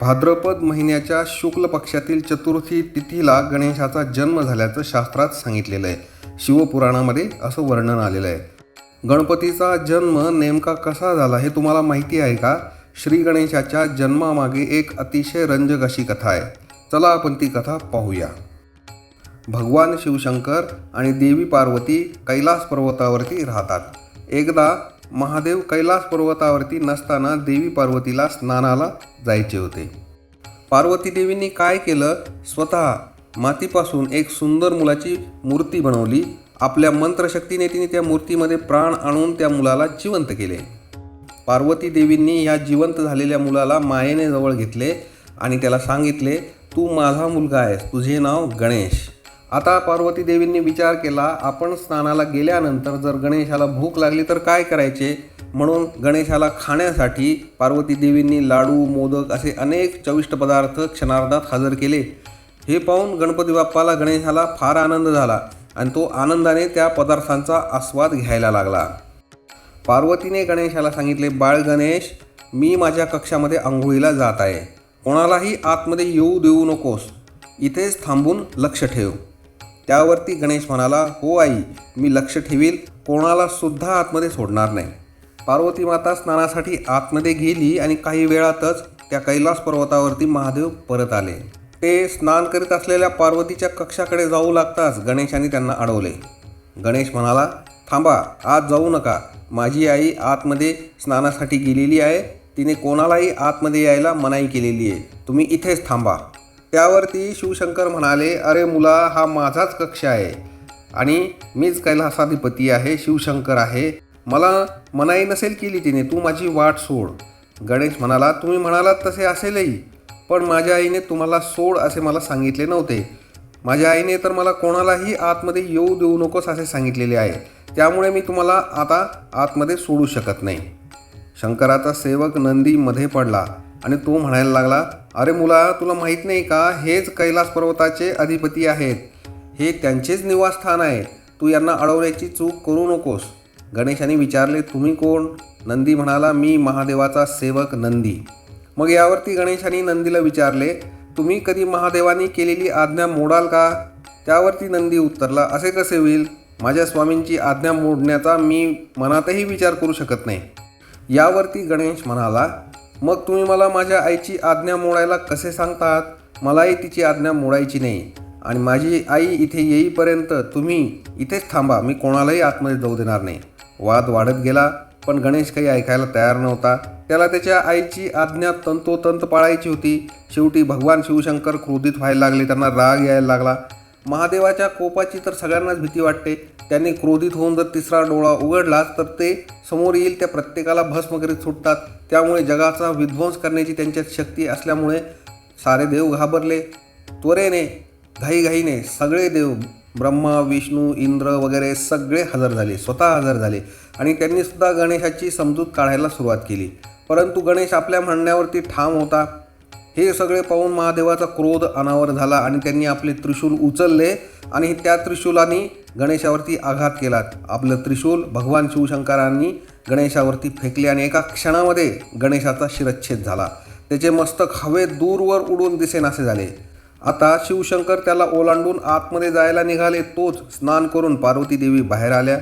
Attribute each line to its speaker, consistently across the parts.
Speaker 1: भाद्रपद महिन्याच्या शुक्ल पक्षातील चतुर्थी तिथीला गणेशाचा जन्म झाल्याचं शास्त्रात सांगितलेलं आहे. शिवपुराणामध्ये असं वर्णन आलेलं आहे. गणपतीचा जन्म नेमका कसा झाला हे तुम्हाला माहिती आहे का? श्री गणेशाच्या जन्मामागे एक अतिशय रंजक अशी कथा आहे. चला आपण ती कथा पाहूया. भगवान शिवशंकर आणि देवी पार्वती कैलास पर्वतावरती राहतात. एकदा महादेव कैलास पर्वतावरती नसताना देवी पार्वतीला स्नानाला जायचे होते. पार्वती देवींनी काय केलं? स्वतः मातीपासून एक सुंदर मुलाची मूर्ती बनवली. आपल्या मंत्रशक्तीने तिने त्या मूर्तीमध्ये प्राण आणून त्या मुलाला जिवंत केले. पार्वती देवींनी या जिवंत झालेल्या मुलाला मायेने जवळ घेतले आणि त्याला सांगितले तू माझा मुलगा आहेस. तुझे नाव गणेश. आता पार्वती देवींनी विचार केला आपण स्नानाला गेल्यानंतर जर गणेशाला भूक लागली तर काय करायचे? म्हणून गणेशाला खाण्यासाठी पार्वती देवींनी लाडू मोदक असे अनेक चविष्ट पदार्थ क्षणार्धात हजर केले. हे पाहून गणपती बाप्पाला गणेशाला फार आनंद झाला आणि तो आनंदाने त्या पदार्थांचा आस्वाद घ्यायला लागला. पार्वतीने गणेशाला सांगितले बाळ गणेश मी माझ्या कक्षामध्ये आंघोळीला जात आहे. कोणालाही आतमध्ये येऊ देऊ नकोस. इथेच थांबून लक्ष ठेव. त्यावरती गणेश म्हणाला हो आई मी लक्ष ठेवील कोणाला सुद्धा आतमध्ये सोडणार नाही. पार्वती माता स्नानासाठी आतमध्ये गेली आणि काही वेळातच त्या कैलास पर्वतावरती महादेव परत आले. ते स्नान करीत असलेल्या पार्वतीच्या कक्षाकडे जाऊ लागताच गणेशाने त्यांना अडवले. गणेश म्हणाला थांबा आत जाऊ नका. माझी आई आतमध्ये स्नानासाठी गेलेली आहे. तिने कोणालाही आतमध्ये यायला मनाई केलेली आहे. तुम्ही इथेच थांबा. त्यावरती शिवशंकर म्हणाले अरे मुला हा माझाच कक्ष आहे. आणि मीच कैलासाधिपती आहे शिवशंकर आहे. मला मनाई नसेल केली तिने तू माझी वाट सोड. गणेश म्हणाला तुम्ही म्हणालात तसे असेलही. पण माझ्या आईने तुम्हाला सोड असे मला सांगितले नव्हते. माझ्या आईने तर मला कोणालाही आतमध्ये येऊ देऊ नकोस असे सांगितलेले आहे. त्यामुळे मी तुम्हाला आता आतमध्ये सोडू शकत नाही. शंकराचा सेवक नंदीमध्ये पडला आणि तो म्हणायला लागला अरे मुला तुला माहीत नाही का हेच कैलास पर्वताचे अधिपती आहेत. हे त्यांचेच निवासस्थान आहे. तू यांना अडवण्याची चूक करू नकोस. गणेशाने विचारले तुम्ही कोण? नंदी म्हणाला मी महादेवाचा सेवक नंदी. मग यावरती गणेशाने नंदीला विचारले तुम्ही कधी महादेवानी केलेली आज्ञा मोडाल का? त्यावरती नंदी उत्तरला असे कसे होईल? माझ्या स्वामींची आज्ञा मोडण्याचा मी मनातही विचार करू शकत नाही. यावरती गणेश म्हणाला मग तुम्ही मला माझ्या आईची आज्ञा मोडायला कसे सांगतात? मलाही तिची आज्ञा मोडायची नाही. आणि माझी आई इथे येईपर्यंत तुम्ही इथेच थांबा मी कोणालाही आतमध्ये जाऊ देणार नाही. वाद वाढत गेला पण गणेश काही ऐकायला तयार नव्हता. त्याला त्याच्या आईची आज्ञा तंतोतंत पाळायची होती. शेवटी भगवान शिवशंकर क्रोधित व्हायला लागले त्यांना राग यायला लागला. महादेवाच्या कोपाची तर सगळ्यांनाच भीती वाटते. त्यांनी क्रोधित होऊन जर तिसरा डोळा उघडला तर ते समोर येईल त्या प्रत्येकाला भस्म करीत सुटतात. त्यामुळे जगाचा विध्वंस करण्याची त्यांच्यात शक्ती असल्यामुळे सारे देव घाबरले. त्वरेने घाईघाईने सगळे देव ब्रह्मा विष्णू इंद्र वगैरे सगळे हजर झाले स्वतः हजर झाले. आणि त्यांनीसुद्धा गणेशाची समजूत काढायला सुरुवात केली. परंतु गणेश आपल्या म्हणण्यावरती ठाम होता. हे सगळे पाहून महादेवाचा क्रोध अनावर झाला आणि त्यांनी आपले त्रिशूल उचलले आणि त्या त्रिशूलाने गणेशावरती आघात केला. आपलं त्रिशूल भगवान शिवशंकरांनी गणेशावरती फेकले आणि एका क्षणामध्ये गणेशाचा शिरच्छेद झाला. त्याचे मस्तक हवेत दूरवर उडून दिसेनासे झाले. आता शिवशंकर त्याला ओलांडून आतमध्ये जायला निघाले तोच स्नान करून पार्वती देवी बाहेर आल्या.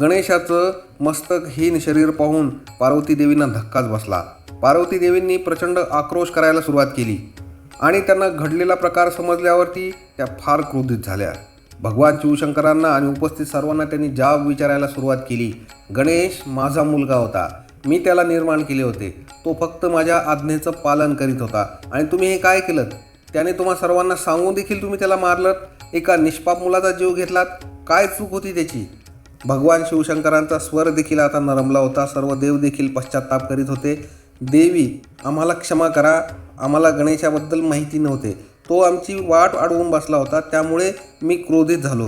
Speaker 1: गणेशाचं मस्तकहीन शरीर पाहून पार्वती देवींना धक्काच बसला. पार्वती देवींनी प्रचंड आक्रोश करायला सुरुवात केली. आणि त्यांना घडलेला प्रकार समजल्यावरती त्या फार क्रोधित झाल्या. भगवान शिवशंकरांना आणि उपस्थित सर्वांना त्यांनी जाब विचारायला सुरुवात केली. गणेश माझा मुलगा होता. मी त्याला निर्माण केले होते. तो फक्त माझ्या आज्ञेचं पालन करीत होता. आणि तुम्ही हे काय केलं त्याने तुम्हा सर्वांना सांगून देखील तुम्ही त्याला मारलं एका निष्पाप मुलाचा जीव घेतलात? काय चूक होती त्याची? भगवान शिवशंकरांचा स्वर देखील आता नरमला होता. सर्व देव देखील पश्चाताप करीत होते. देवी आम्हाला क्षमा करा. आम्हाला गणेशाबद्दल माहिती नव्हते. तो आमची वाट अडवून बसला होता. त्यामुळे मी क्रोधित झालो.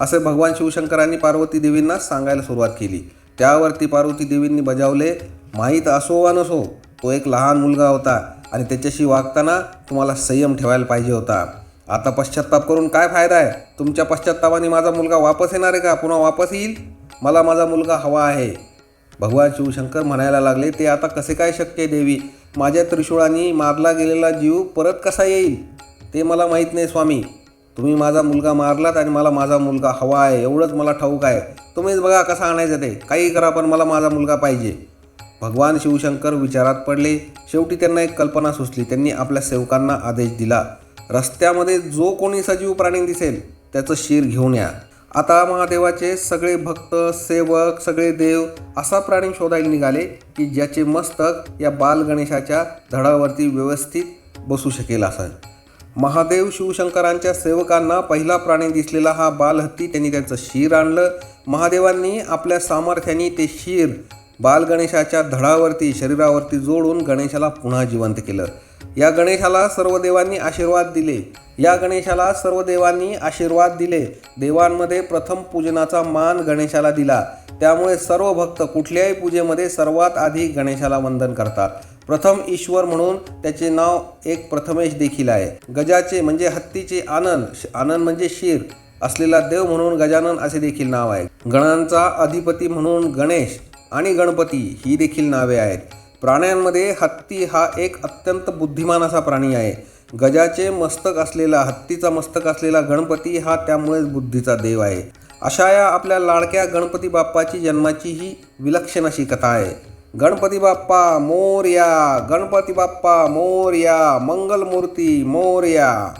Speaker 1: असे भगवान शिवशंकरांनी पार्वती देवींना सांगायला सुरुवात केली. त्यावरती पार्वती देवींनी बजावले माहीत असो वा नसो तो एक लहान मुलगा होता आणि त्याच्याशी वागताना तुम्हाला संयम ठेवायला पाहिजे होता. आता पश्चाताप करून काय फायदा आहे? तुमच्या पश्चातापाने माझा मुलगा वापस येणार आहे का? पुन्हा वापस येईल? मला माझा मुलगा हवा आहे. भगवान शिवशंकर म्हणायला लागले ते आता कसे काय शक्य आहे देवी? माझ्या त्रिशूळाने मारला गेलेला जीव परत कसा येईल? ते मला माहीत नाही स्वामी. तुम्ही माझा मुलगा मारलात आणि मला माझा मुलगा हवा आहे एवढंच मला ठाऊक आहे. तुम्हीच बघा कसा आणायचं ते. काही करा पण मला माझा मुलगा पाहिजे. भगवान शिवशंकर विचारात पडले. शेवटी त्यांना एक कल्पना सुचली. त्यांनी आपल्या सेवकांना आदेश दिला रस्त्यामध्ये जो कोणी सजीव प्राणी दिसेल त्याचं शिर घेऊन या. आता महादेवाचे सगळे भक्त सेवक सगळे देव असा प्राणी शोधायला निघाले की ज्याचे मस्तक या बालगणेशाच्या धडावरती व्यवस्थित बसू शकेल असं महादेव शिवशंकरांच्या सेवकांना पहिला प्राणी दिसलेला हा बालहत्ती त्यांनी त्यांचं शिर आणलं. महादेवांनी आपल्या सामर्थ्याने ते शिर बालगणेशाच्या धडावरती शरीरावरती जोडून गणेशाला पुन्हा जिवंत केलं. या गणेशाला सर्व देवांनी आशीर्वाद दिले. या गणेशाला सर्व देवांनी आशीर्वाद दिले. देवांमध्ये प्रथम पूजनाचा मान गणेशाला दिला. त्यामुळे सर्व भक्त कुठल्याही पूजेमध्ये सर्वात आधी गणेशाला वंदन करतात. प्रथम ईश्वर म्हणून त्याचे नाव एक प्रथमेश देखील आहे. गजाचे म्हणजे हत्तीचे आनंद श- आनंद म्हणजे शिर असलेला देव म्हणून गजानन असे देखील नाव आहे. गणांचा अधिपती म्हणून गणेश आणि गणपती ही देखील नावे आहेत. प्राण्यांमध्ये हत्ती हा एक अत्यंत बुद्धिमान असा प्राणी आहे. गजाचे मस्तक असलेला हत्तीचा मस्तक असलेला गणपती हा त्यामुळेच बुद्धीचा देव आहे. अशा या आपल्या लाडक्या गणपती बाप्पाची जन्माची ही विलक्षण अशी कथा आहे. गणपती बाप्पा मोरया! गणपती बाप्पा मोरया! मंगलमूर्ती मोरया!